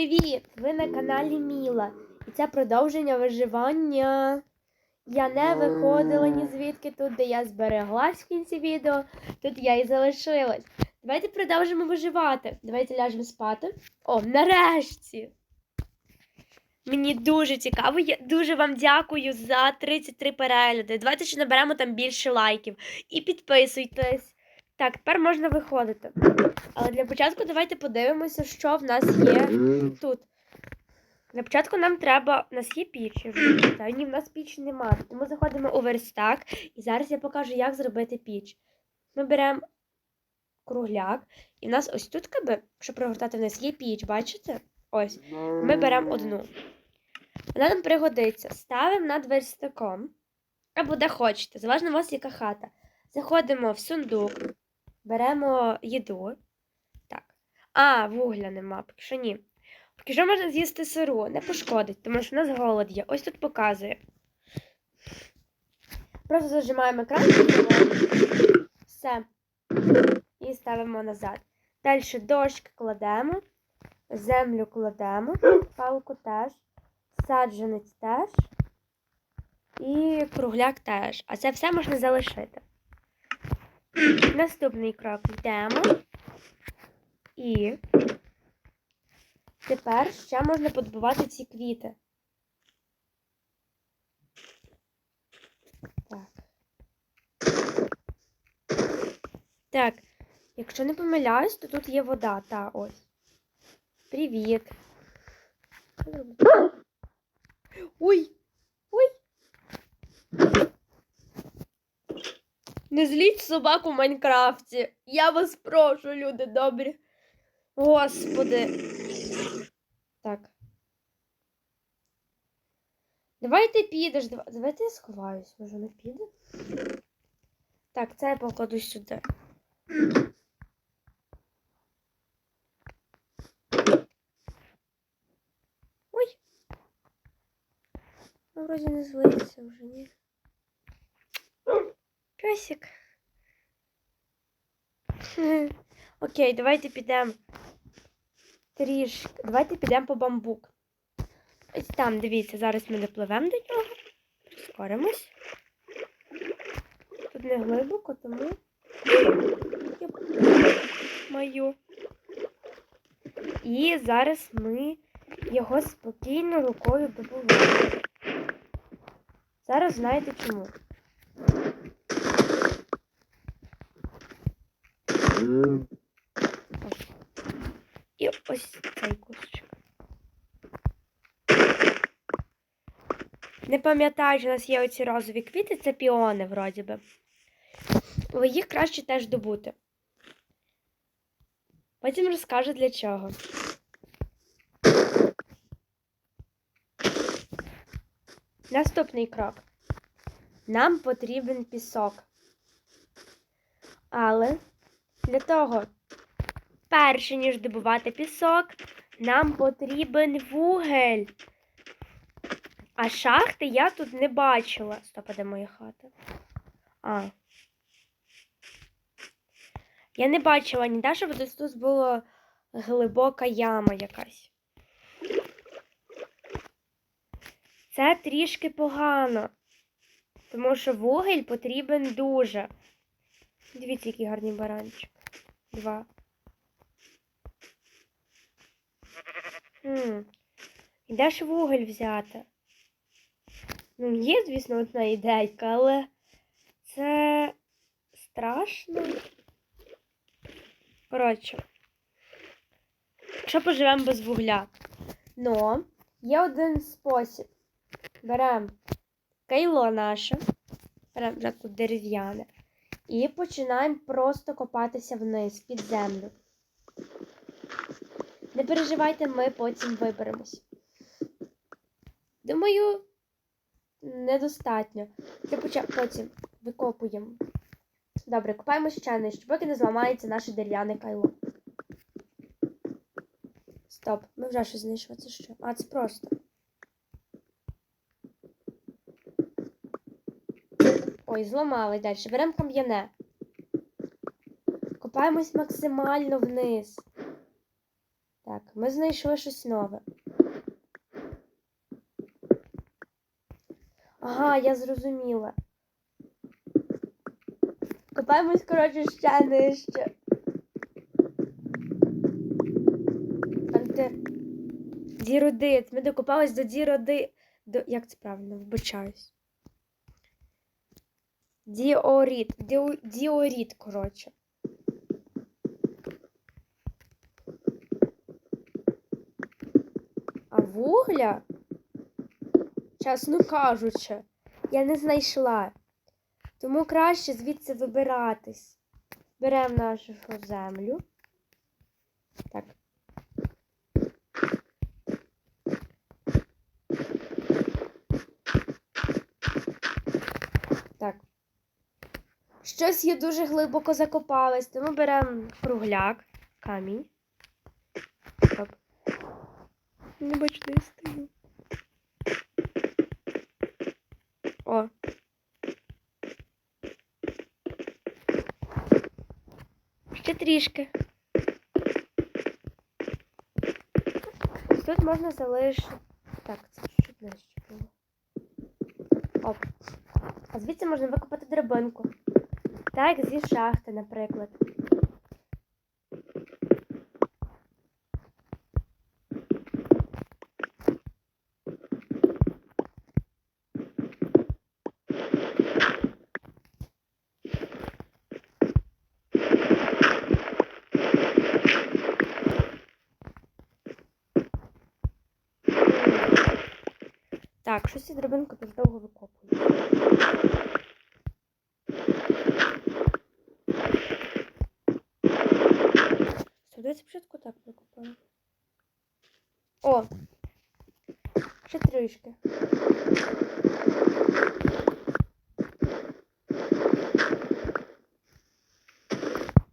Привіт! Ви на каналі Міла. І це продовження виживання. Я не виходила ні звідки тут, де я збереглась в кінці відео. Тут я і залишилась. Давайте продовжимо виживати. Давайте ляжемо спати. О, нарешті! Мені дуже цікаво. Я дуже вам дякую за 33 перегляди. Давайте ще наберемо там більше лайків. І підписуйтесь. Так, тепер можна виходити. Але для початку давайте подивимося, що в нас є тут. Для початку нам треба. У нас є піч. пам'ятаю. Ні, в нас піч немає. Тому заходимо у верстак. І зараз я покажу, як зробити піч. Ми беремо кругляк. І в нас ось тут, каби, якщо прогортати, в нас є піч, бачите? Ось. Ми беремо одну. Вона нам пригодиться. Ставимо над верстаком. Або де хочете, залежно у вас яка хата. Заходимо в сундук, беремо їду. Так. А, вугля нема, поки що ні. Поки що можна з'їсти сиру, не пошкодить, тому що в нас голод є. Ось тут показує. Просто зажимаємо екран. Все. І ставимо назад. Далі дошки кладемо, землю кладемо, палку теж, саджанець теж. І кругляк теж. А це все можна залишити. Наступний крок йдемо. І тепер ще можна подобувати ці квіти. Так. Так, якщо не помиляюсь, то тут є вода. Та ось. Привіт. Ой! Не зліть собаку в Майнкрафті. Я вас прошу, люди добрі. Господи. Так. Давайте підеш. Давайте я сховаюсь, може не піде. Так, це я покладу сюди. Ой. Ну, вроді не злиться вже, ні. Песик. Окей, давайте підемо трішки. Давайте підемо по бамбук. Ось там, дивіться, зараз ми допливемо до нього. Прискоримось. Тут не глибоко, тому. Йоп. Мою. І зараз ми його спокійно рукою добуваємо. Зараз знаєте чому. І ось цей кусочок. Не пам'ятаю, що у нас є оці розові квіти, це піони, вроді би. Але їх краще теж добути. Потім розкажу для чого. Наступний крок. Нам потрібен пісок. Але для того, перше, ніж добувати пісок, нам потрібен вугель. А шахти я тут не бачила. Стоп, де моя хата? А. Я не бачила ніде, щоб десь тут була глибока яма якась. Це трішки погано. Тому що вугіль потрібен дуже. Дивіться, який гарний баранчик. Два. Хм. І де ж вуголь взяти? Ну, є, звісно, одна ідейка, але це страшно. Коротше. Якщо поживемо без вугля. Но є один спосіб. Беремо кайло наше, беремо дерев'яне, і починаємо просто копатися вниз під землю. Не переживайте, ми потім виберемось. Думаю, недостатньо. Це потім викопуємо. Добре, копаємо ще нижче, поки не зламається наше дерев'яне кайло. Стоп, ми вже щось знайшли. Це що? А, це просто. Ой, зламали далі. Беремо кам'яне. Копаємось максимально вниз. Так, ми знайшли щось нове. Ага, я зрозуміла. Копаємось, коротше, ще нижче. Там де. Ми докопались до діроди. До... Як це правильно? Вибачаюсь. Діоріт. Діо... Діоріт, коротше. А вугля, чесно кажучи, я не знайшла. Тому краще звідси вибиратись. Беремо нашу землю. Так. Так. Щось я дуже глибоко закопалась, тому беремо кругляк, камінь. Стоп. Не бачу, де я стою. О. Ще трішки. Тут можна залишити. Так, це чуть нижче було. Оп. А звідси можна викопати драбинку. Так, зі шахти, наприклад. Так, щось драбинку дуже довго викопую. Спочатку так викопаю. О! Ще трішки.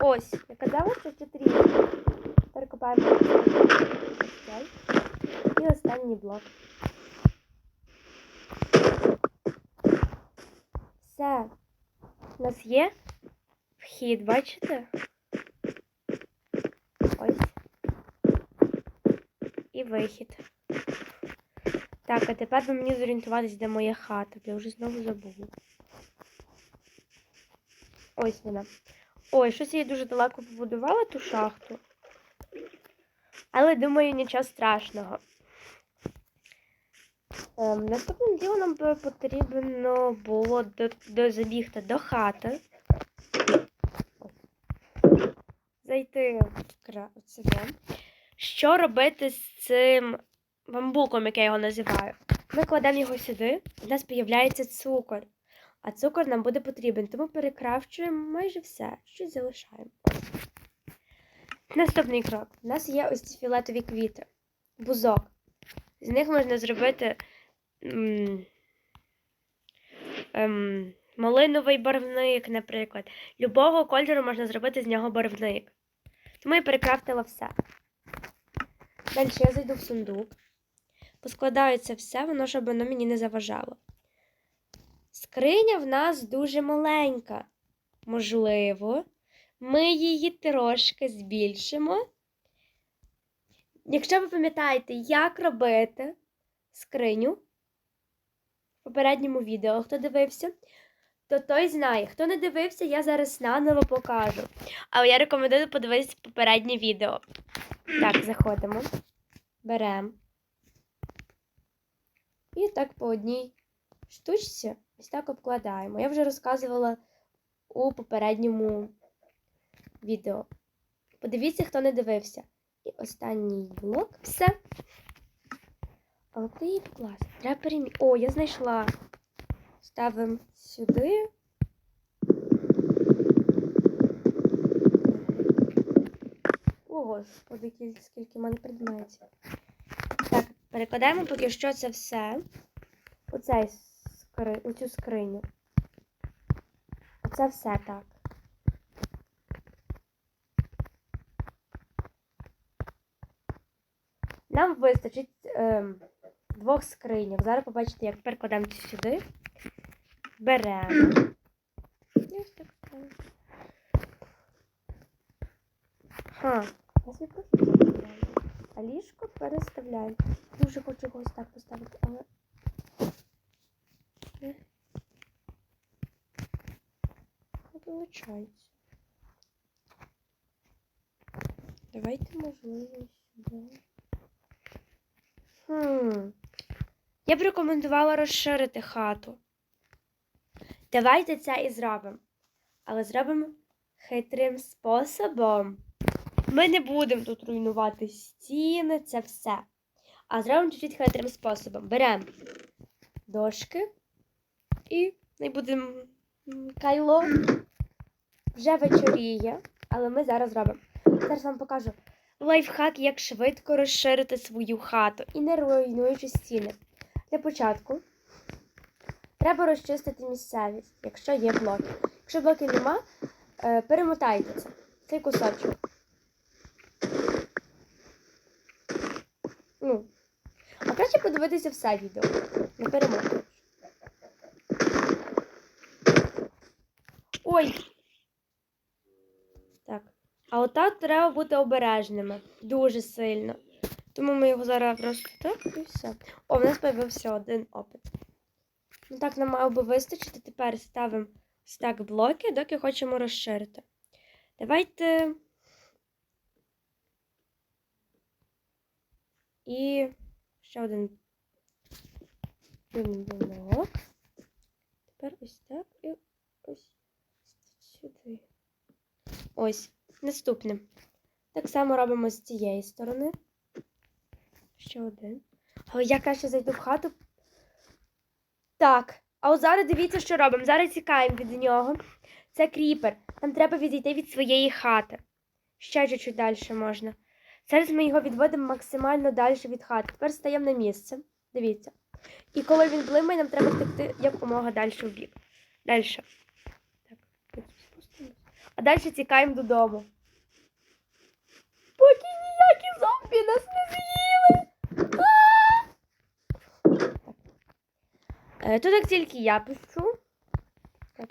Ось, я казала, що ще трішки. Тепер копаємо. І останній блок. Все. У нас є вхід, бачите? Ось. І вихід. Так, а тепер би мені зорієнтуватись, де моя хата, я вже знову забула. Ось вона. Ой, щось я дуже далеко побудувала ту шахту. Але думаю, нічого страшного. Ем, наступним ділом нам би потрібно було до, до забігти до хати. Зайти в сюди. Що робити з цим бамбуком, як я його називаю? Ми кладемо його сюди, у нас з'являється цукор. А цукор нам буде потрібен, тому перекрафчуємо майже все, щось залишаємо. Наступний крок. У нас є ось ці фіолетові квіти. Бузок. З них можна зробити м, ем, малиновий барвник, наприклад. Любого кольору можна зробити з нього барвник. Тому я перекрафтила все. Далі я зайду в сундук, поскладаю це все, воно щоб воно мені не заважало. Скриня в нас дуже маленька. Можливо, ми її трошки збільшимо. Якщо ви пам'ятаєте, як робити скриню в попередньому відео, хто дивився, то той знає. Хто не дивився, я зараз наново покажу. Але я рекомендую подивитися попереднє відео. Так, заходимо, беремо. І так по одній штучці ось так обкладаємо. Я вже розказувала у попередньому відео. Подивіться, хто не дивився. І останній блок. Все. Але куди її покласти? Треба перемі... О, я знайшла. Ставимо сюди. О, господи, кіль- скільки в мене предметів. Так, перекладаємо поки що це все. У, цей скри... цю скриню. Оце все так. Нам вистачить ем, двох скриньок. Зараз побачите, як перекладемо сюди. Беремо. Ось так ставимо. Ха. А ліжко переставляємо. Дуже хочу його так поставити, але. Не виходить. Давайте, можливо, сюди. Хм. Я б рекомендувала розширити хату. Давайте це і зробимо. Але зробимо хитрим способом. Ми не будемо тут руйнувати стіни, це все. А зробимо чуть-чуть хитрим способом. Беремо дошки і не будемо кайло. Вже вечоріє, але ми зараз робимо. Зараз вам покажу лайфхак, як швидко розширити свою хату і не руйнуючи стіни. Для початку треба розчистити місцевість, якщо є блоки. Якщо блоків нема, е, перемотайте це. Цей кусочок. Ну, а краще подивитися все відео. Не перемотуєш. Ой. Так. А отак треба бути обережними. Дуже сильно. Тому ми його зараз просто і все. О, в нас з'явився один опит. Ну так, нам мав би вистачити. Тепер ставимо стак блоки, доки хочемо розширити. Давайте. І ще один блок. Тепер ось так і ось сюди. Ось. Наступне. Так само робимо з цієї сторони. Ще один. Але я краще зайду в хату. Так. А от зараз дивіться, що робимо. Зараз тікаємо від нього. Це кріпер. Нам треба відійти від своєї хати. Ще чуть-чуть далі можна. Зараз ми його відводимо максимально далі від хати. Тепер стаємо на місце. Дивіться. І коли він блимає, нам треба втекти якомога далі в бік. Далі. Так. А далі тікаємо додому. Поки ніякі зомбі нас не з'їли. А! Так. Е, Тут як тільки я. Так.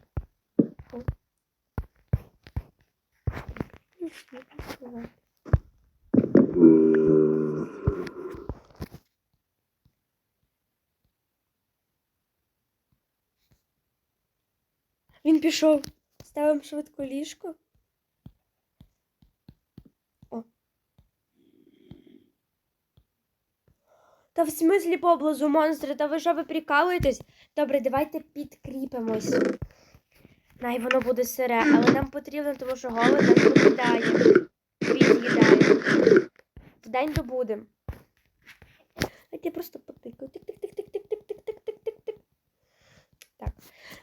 Він пішов. Ставимо швидко ліжко. Та в смислі поблизу монстри, та ви що ви прикалуєтесь? Добре, давайте підкріпимось. Най воно буде сире, але нам потрібно, тому що голод нас покидає. Від'їдає. Вдень добудемо. Я просто потикаю. Тик-тик-тик-тик-тик-тик-тик-тик-тик-тик. Так.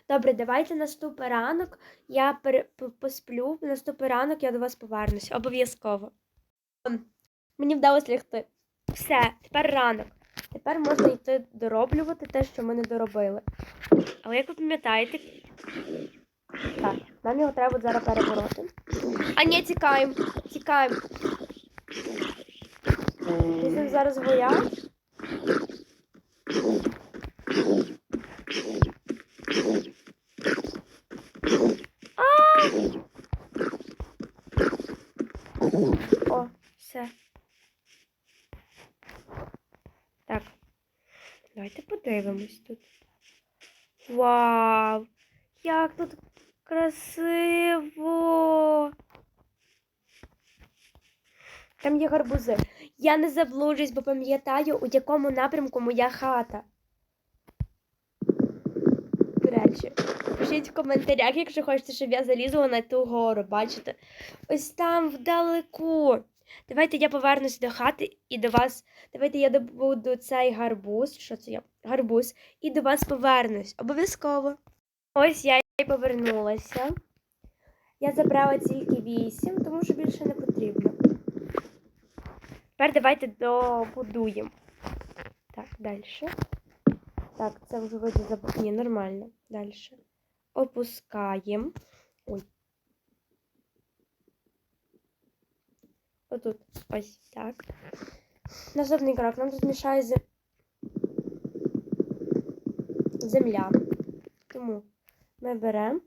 Добре, давайте наступний ранок. Я пере... п- посплю. Наступний ранок я до вас повернуся. Обов'язково. Мені вдалося лягти. Все, тепер ранок. Тепер можна йти дороблювати те, що ми не доробили. Але як ви пам'ятаєте. Так, нам його треба зараз перебороти. А ні, тікаємо. Тікаємо. Він зараз вояж. О, все. Так. Подивимось тут. Вау! Як тут красиво! Там є гарбузи. Я не заблуджусь, бо пам'ятаю, у якому напрямку моя хата. До речі, пишіть в коментарях, якщо хочете, щоб я залізла на ту гору, бачите? Ось там вдалеку. Давайте я повернусь до хати і до вас. Давайте я добуду цей гарбуз. Що це я? Гарбуз. І до вас повернусь. Обов'язково. Ось я і повернулася. Я забрала тільки вісім, тому що більше не потрібно. Тепер давайте добудуємо. Так, далі. Так, це вже вроді заб... Ні, нормально. Далі. Опускаємо. Ой. Отут. Ось так. Наступний крок. Нам тут мішає з... земля. Тому ми беремо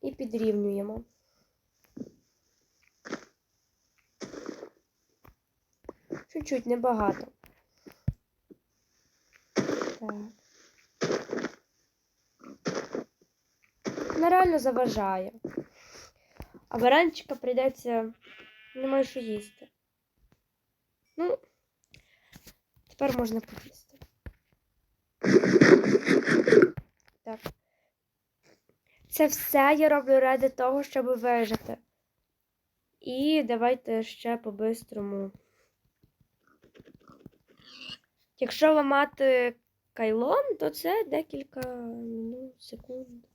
і підрівнюємо. Чуть-чуть, небагато. Так. Вона заважає. А баранчика прийдеться. Немає що їсти. Ну, тепер можна поїсти. Так. Це все я роблю ради того, щоб вижити. І давайте ще по-бистрому. Якщо ламати кайлом, то це декілька минут, секунд.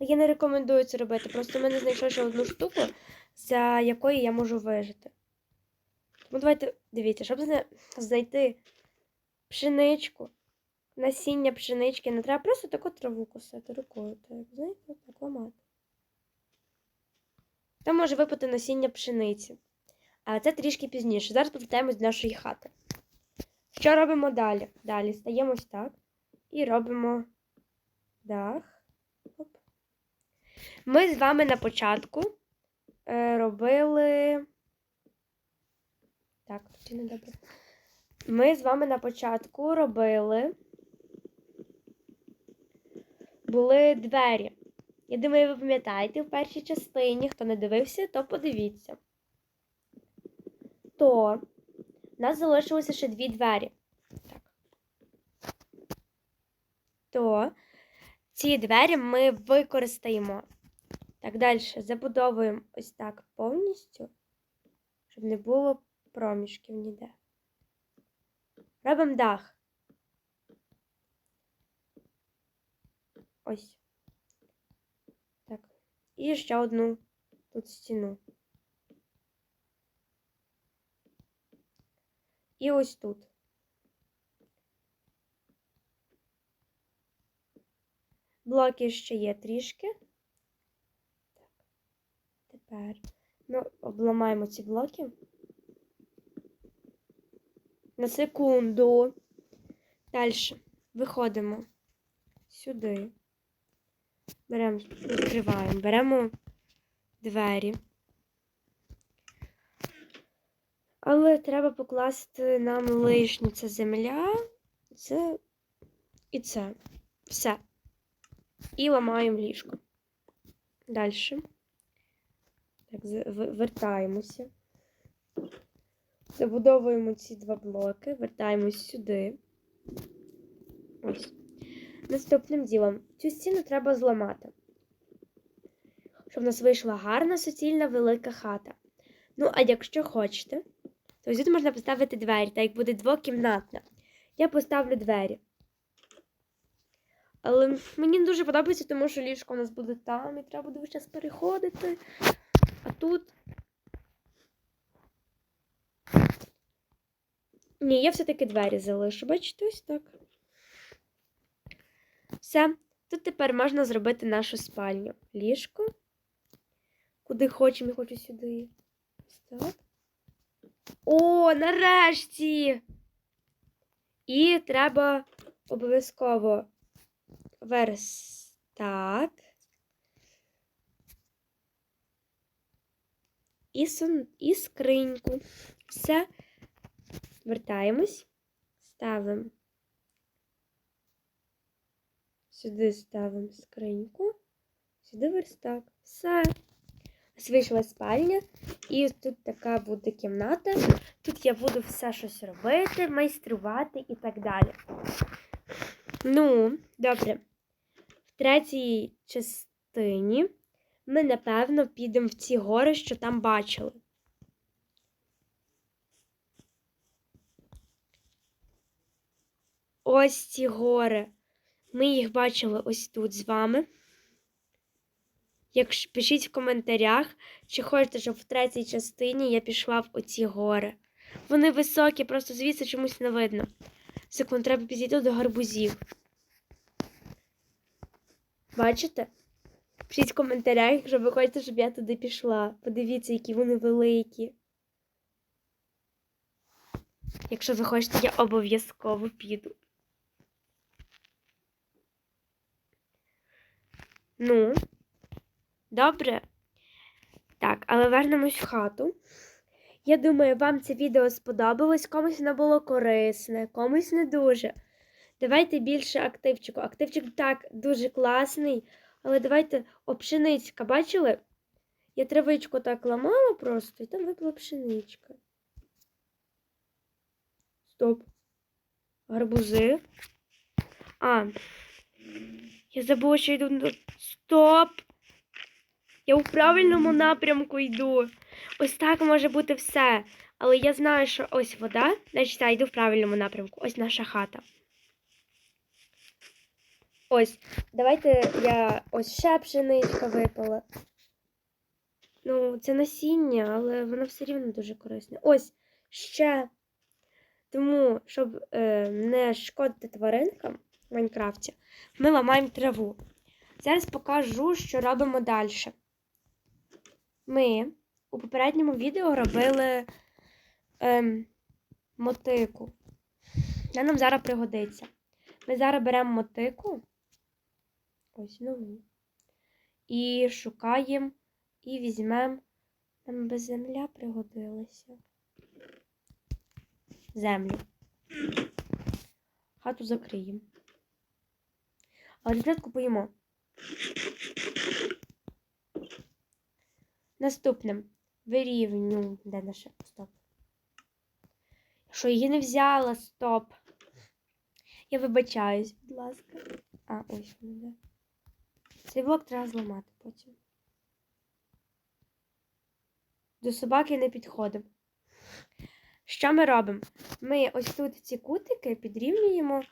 Але я не рекомендую це робити. Просто в мене знайшов ще одну штуку, за якою я можу вижити. Тому давайте, дивіться, щоб знайти пшеничку, насіння пшенички, не треба просто таку траву косити рукою. Так, знаєте, так ламати. Там може випати насіння пшениці. Але це трішки пізніше. Зараз повертаємось до нашої хати. Що робимо далі? Далі стаємо ось так і робимо дах. Оп. Ми з вами на початку е, робили. Так, тут не добре. Ми з вами на початку робили. Були двері. Я думаю, ви пам'ятаєте в першій частині, хто не дивився, то подивіться. То у нас залишилося ще дві двері. Так. То ці двері ми використаємо. Так, далі забудовуємо ось так повністю, щоб не було проміжків ніде. Робимо дах. Ось. Так. І ще одну тут стіну. І ось тут. Блоки ще є трішки. Так. Тепер ми обламаємо ці блоки. На секунду. Далі виходимо сюди. Беремо, відкриваємо, беремо двері. Але треба покласти нам лишню. Це земля, це і це. Все. І ламаємо ліжко. Далі. Так, вертаємося. Забудовуємо ці два блоки, вертаємось сюди. Ось. Наступним ділом цю стіну треба зламати. Щоб у нас вийшла гарна, суцільна, велика хата. Ну, а якщо хочете, то тут можна поставити двері, так як буде двокімнатна. Я поставлю двері. Але мені не дуже подобається, тому що ліжко у нас буде там, і треба буде зараз переходити. А тут. Ні, я все-таки двері залишу. Бачите, ось так. Все. Тут тепер можна зробити нашу спальню. Ліжко. Куди хочемо, я хочу сюди. Ось так. О, нарешті! І треба обов'язково верстак. І, сон... і скриньку. Все. Вертаємось, ставимо. Сюди ставимо скриньку, сюди верстак. Все. Ось вийшла спальня, і тут така буде кімната. Тут я буду все щось робити, майструвати і так далі. Ну, добре. Третій частині ми, напевно, підемо в ці гори, що там бачили. Ось ці гори. Ми їх бачили ось тут з вами. Якщо пишіть в коментарях, чи хочете, щоб в третій частині я пішла в оці гори. Вони високі, просто звідси чомусь не видно. Секунд, треба підійти до гарбузів. Бачите? Пишіть в коментарях, якщо ви хочете, щоб я туди пішла. Подивіться, які вони великі. Якщо ви хочете, я обов'язково піду. Ну, добре. Так, але вернемось в хату. Я думаю, вам це відео сподобалось, комусь воно було корисне, комусь не дуже. Давайте більше активчику. Активчик так дуже класний, але давайте о, пшеничка, бачили? Я травичку так ламала просто, і там випала пшеничка. Стоп. Гарбузи. А. Я забула, що йду. Стоп! Я у правильному напрямку йду. Ось так може бути все. Але я знаю, що ось вода, значить я йду в правильному напрямку. Ось наша хата. Ось, давайте я ось ще пшеничка випала. Ну, це насіння, але воно все рівно дуже корисне. Ось ще. Тому, щоб е, не шкодити тваринкам в Майнкрафті, ми ламаємо траву. Зараз покажу, що робимо далі. Ми у попередньому відео робили ем, мотику. Вона нам зараз пригодиться. Ми зараз беремо мотику. Ось нову. І шукаємо, і візьмемо. Нам би земля пригодилася. Землю. Хату закриємо. Але спочатку поїмо. Наступним вирівню. Де наша? Стоп. Що її не взяла, стоп. Я вибачаюсь, будь ласка. А, ось воно, де. Цей блок треба зламати потім. До собаки не підходимо. Що ми робимо? Ми ось тут ці кутики підрівнюємо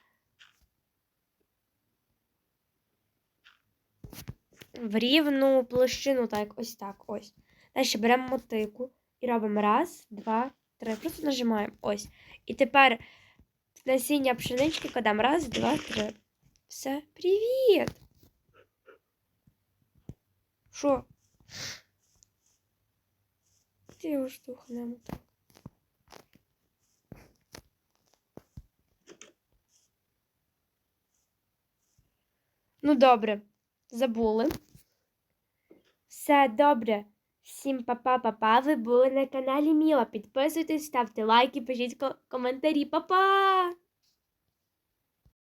в рівну площину, так, ось так, ось. Далі беремо мотику і робимо раз, два, три. Просто нажимаємо ось. І тепер насіння пшенички кладемо раз, два, три. Все, привіт! Що? Ти його штовхнемо так. Ну, добре, забули. Все добре. Всім па-па-па-па. Ви були на каналі Міла. Підписуйтесь, ставте лайки, пишіть коментарі. Па-па!